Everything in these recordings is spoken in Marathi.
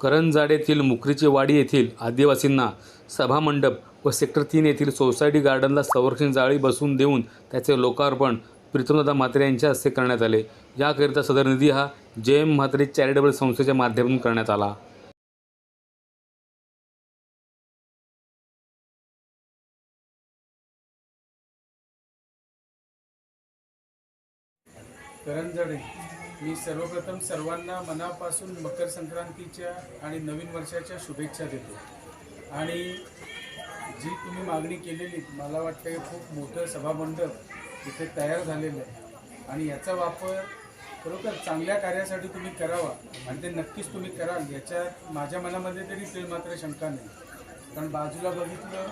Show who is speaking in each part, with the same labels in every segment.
Speaker 1: करंजाडेतील मुकरीची वाडी येथील आदिवासींना सभामंडप व सेक्टर तीन येथील सोसायटी गार्डनला संरक्षण जाळी बसवून देऊन त्याचे लोकार्पण प्रीतमदादा म्हात्रे यांच्या हस्ते करण्यात आले. याकरिता सदर निधी हा जे एम म्हात्रे चॅरिटेबल संस्थेच्या माध्यमातून करण्यात आला.
Speaker 2: करंजाडे. मी सर्वप्रथम सर्वांना मनापासून मकर संक्रांतीच्या आणि नवीन वर्षाच्या शुभेच्छा देतो. आणि जी तुम्ही मागणी केलेली मला वाटतं खूप मोठं सभामंडप इथे तयार झालेलं आहे. आणि याचा वापर खरोखर चांगल्या कार्यासाठी तुम्ही करावा आणि ते नक्कीच तुम्ही कराल याच्यात माझ्या मनामध्ये तरी ते मात्र शंका नाही. कारण बाजूला बघितलं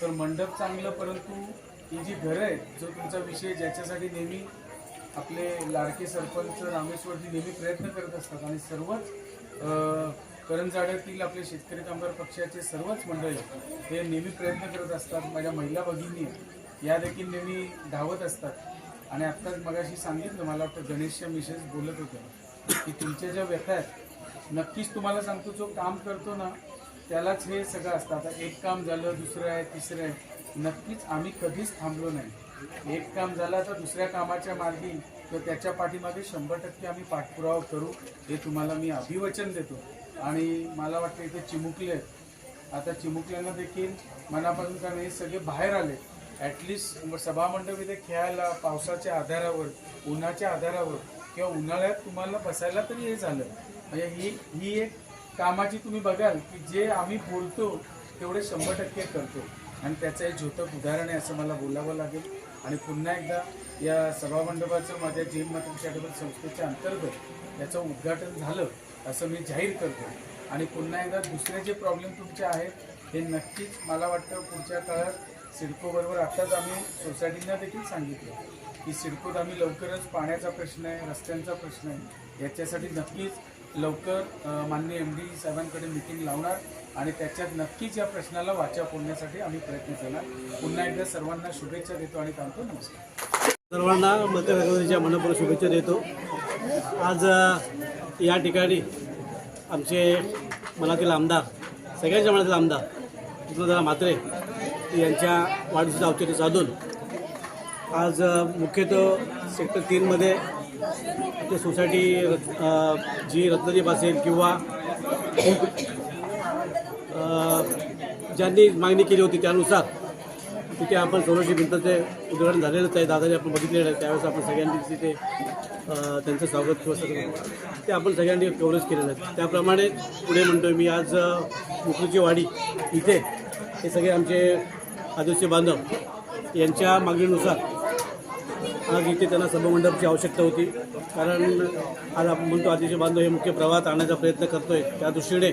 Speaker 2: तर मंडप चांगलं परंतु ही जी घरं आहेत जो तुमचा विषय ज्याच्यासाठी नेहमी आपले लाडके सरपंच रामेश्वरजी नेहमी प्रयत्न करत असतात आणि सर्वच करंजाड्यातील आपले शेतकरी कामगार पक्षाचे सर्वच मंडळी हे नेहमी प्रयत्न करत असतात. माझ्या महिला भगिनी या देखील नेहमी धावत असतात. आणि आत्ताच मगाशी सांगितलं मला वाटतं गणेशच्या मिसेस बोलत होत्या की तुमच्या ज्या व्यथा आहेत नक्कीच तुम्हाला सांगतो जो काम करतो ना त्यालाच हे सगळं असतं. आता एक काम झालं दुसरं आहे तिसरं आहे. नक्कीच आम्ही कधीच थांबलो नाही. एक काम झालं तर दुसऱ्या कामाच्या मार्गी तर त्याच्या पाठीमागे शंभर टक्के आम्ही पाठपुरावा करू. हे तुम्हाला मी अभिवचन देतो. आणि मला वाटतं इथे चिमुकले आहेत. आता चिमुकल्यांना देखील मनापासून कारण हे सगळे बाहेर आले. ॲटलिस्ट सभामंडप इथे खेळायला पावसाच्या आधारावर उन्हाच्या आधारावर किंवा उन्हाळ्यात तुम्हाला बसायला तरी हे झालं. म्हणजे ही ही एक कामाची तुम्ही बघाल की जे आम्ही बोलतो तेवढे शंभर टक्के करतो. आणि त्याचं एक झोतक उदाहरण आहे असं मला बोलावं लागेल. आणि पुन्हा एकदा या सभामंडपाचं माझ्या जैन मात्र संस्थेच्या अंतर्गत याचं उद्घाटन झालं असं मी जाहीर करतो. आणि पुन्हा एकदा दुसरे जे प्रॉब्लेम तुमचे आहेत हे नक्कीच मला वाटतं पुढच्या काळात सिडकोबरोबर आत्ताच आम्ही सोसायटींना देखील सांगितलं की सिडकोत आम्ही लवकरच पाण्याचा प्रश्न आहे रस्त्यांचा प्रश्न आहे. याच्यासाठी नक्कीच लवकर माननीय एम डी साहेबांकडे मिटिंग लावणार. आणि त्याच्यात नक्कीच या प्रश्नाला वाचा फोडण्यासाठी आम्ही प्रयत्न केला पुन्हा एकदा सर्वांना शुभेच्छा देतो आणि थांबतो. नमस्कार.
Speaker 3: सर्वांना मकर मनपूर्वक शुभेच्छा देतो. आज या ठिकाणी आमचे मनातील आमदार सगळ्यांच्या मनातील आमदार विष्णुदादा म्हात्रे यांच्या वाढदिवसाचं औचित्य साधून आज मुख्यतः सेक्टर तीनमध्ये ते सोसायटी जी रत्नदीप असेल किंवा ज्यांनी मागणी केली होती त्यानुसार तिथे आपण सोळाशे भिंतचे उद्घाटन झालेलंच आहे. दादाने आपण बघितलेलं आहे. त्यावेळेस आपण सगळ्यांनी तिथे त्यांचं स्वागत किंवा सगळं ते आपण सगळ्यांनी कव्हरेज केलेलं आहे. त्याप्रमाणे पुढे म्हणतो मी आज अ, मुकुची वाडी इथे हे सगळे आमचे आदिवासी बांधव यांच्या मागणीनुसार आज इथे त्यांना सभामंडपची आवश्यकता होती. कारण आज आपण म्हणतो आदिवासी बांधव हे मुख्य प्रवाहात आणण्याचा प्रयत्न करतो आहे त्या दृष्टीने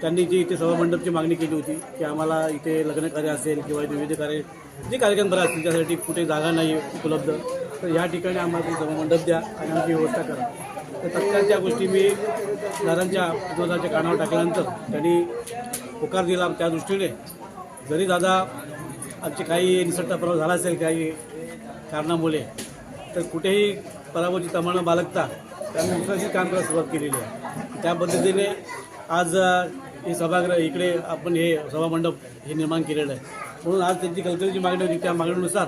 Speaker 3: त्यांनी जी इथे सभामंडपची मागणी केली होती की आम्हाला इथे लग्न कार्य असेल किंवा विविध कार्य जे कार्यक्रम बरं असतील त्यासाठी कुठे जागा नाही उपलब्ध तर या ठिकाणी आम्हाला सभामंडप द्या आणि आमची व्यवस्था करा. तर तत्काळ त्या गोष्टी मी दादांच्या उद्योगाच्या कानावर टाकल्यानंतर त्यांनी होकार दिला त्या दृष्टीने. जरी दादा आमचे काही निसटता पराभव झाला असेल काही कारणामुळे तर कुठेही पराभवाची तमाणं बाळगता त्यांनी दुसऱ्याशी काम करायला सुरुवात केलेली आहे. त्या पद्धतीने आज हे सभागृह इकडे आपण हे सभामंडप हे निर्माण केलेलं आहे. म्हणून आज त्यांची कल्चरची मागणी होती त्या मागणीनुसार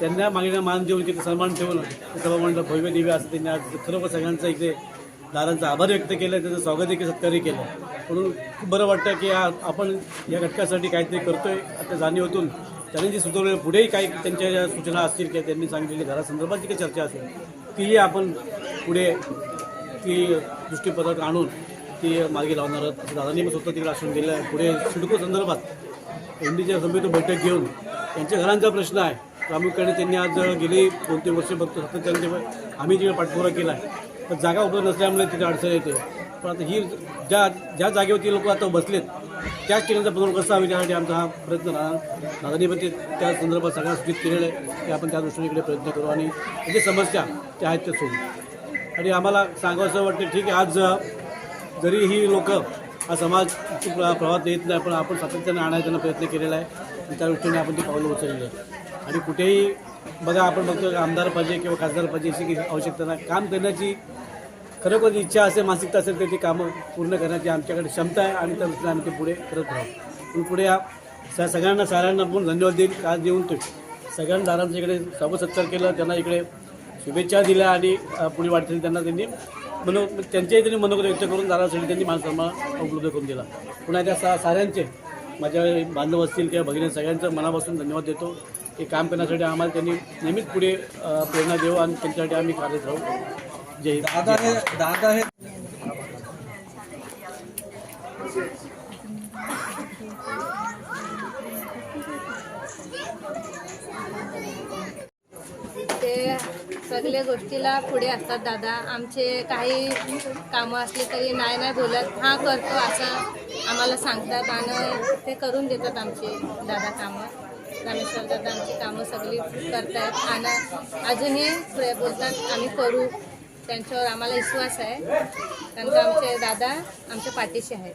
Speaker 3: त्यांना मागण्या मान देऊन तिथे सन्मान ठेवून सभामंडप भव्य दिव्य असं त्यांनी आज खरोखर सगळ्यांचा इकडे दादांचा आभार व्यक्त केला त्याचं स्वागत देखील सत्कारही केलं. म्हणून खूप बरं वाटतं की आपण या घटकासाठी काहीतरी करतोय आता जाणीवतून त्यांनी जे सुचवलेलं पुढेही काही त्यांच्या ज्या सूचना असतील किंवा त्यांनी सांगितलेली घरासंदर्भात जी काही चर्चा असेल तीही आपण पुढे ती दृष्टीपथात आणून ती मार्गी लावणार आहोत. असं दादांनी पण स्वतः तिकडे आश्रम दिलं आहे. पुढे सिडको संदर्भात एम डीच्या समिती बैठक घेऊन त्यांच्या घरांचा प्रश्न आहे. प्रामुख्याने त्यांनी आज गेली दोन तीन वर्ष बघतो. सातत्याने आम्ही जे पाठपुरा केला आहे तर जागा उपलब्ध नसल्यामुळे तिथे अडचण येते. पण आता ही ज्या ज्या जागेवरती लोक आता बसलेत त्याच ठिकाणचा बदल कसा हवी त्यासाठी आमचा हा प्रयत्न राहणार. दादानी पण ते त्या संदर्भात सगळ्या सूचित केलेलं आहे की आपण त्या दृष्टीने इकडे प्रयत्न करू आणि जे समस्या त्या आहेत त्या सोडू. आणि आम्हाला सांगावं असं वाटतं ठीक आहे आज जरी ही लोक हा समाज प्रवाहात येत नाही पण आपण सातत्याने आणायचा प्रयत्न केलेला आहे. त्या दृष्टीने आपण ती पावलं उचललेली आहे आणि कुठेही बघा आपण बघतो आमदार पाहिजे किंवा खासदार पाहिजे अशी काही आवश्यकता नाही. काम करण्याची खरोखर इच्छा असेल मानसिकता असेल तर ती कामं पूर्ण करण्याची आमच्याकडे क्षमता आहे आणि त्या दृष्टीने आम्ही ते पुढे करत राहू. पण पुढे या स- सगळ्यांना साऱ्यांना पण धन्यवाद देईल का देऊन तो सगळ्यांना दारांच्या इकडे स्वागत केलं त्यांना इकडे शुभेच्छा दिल्या आणि पुढे पुढील वाटतील त्यांना त्यांनी मनो त्यांच्याही त्यांनी मनोगत व्यक्त करून दारासाठी त्यांनी माणसांना उपलब्ध करून दिला. पुन्हा त्या सा साऱ्यांचे माझ्या बांधव असतील किंवा भगिनी सगळ्यांचं मनापासून धन्यवाद देतो. हे काम करण्यासाठी आम्हाला त्यांनी नेहमीच पुढे प्रेरणा देऊ आणि त्यांच्यासाठी आम्ही कार्यरत राहू. जय
Speaker 4: दादा हे दादा हे
Speaker 5: सगळ्या गोष्टीला पुढे असतात दादा. आमचे काही कामं असले तरी नाही नाही बोलत. हां करतो असं आम्हाला सांगतात आणि ते करून देतात आमचे दादा कामं. रामेश्वर दादा आमची कामं सगळी करतायत. आणि अजूनही बोलतात आम्ही करू. त्यांच्यावर आम्हाला विश्वास आहे. कारण का आमचे दादा आमच्या पाठीशी आहेत.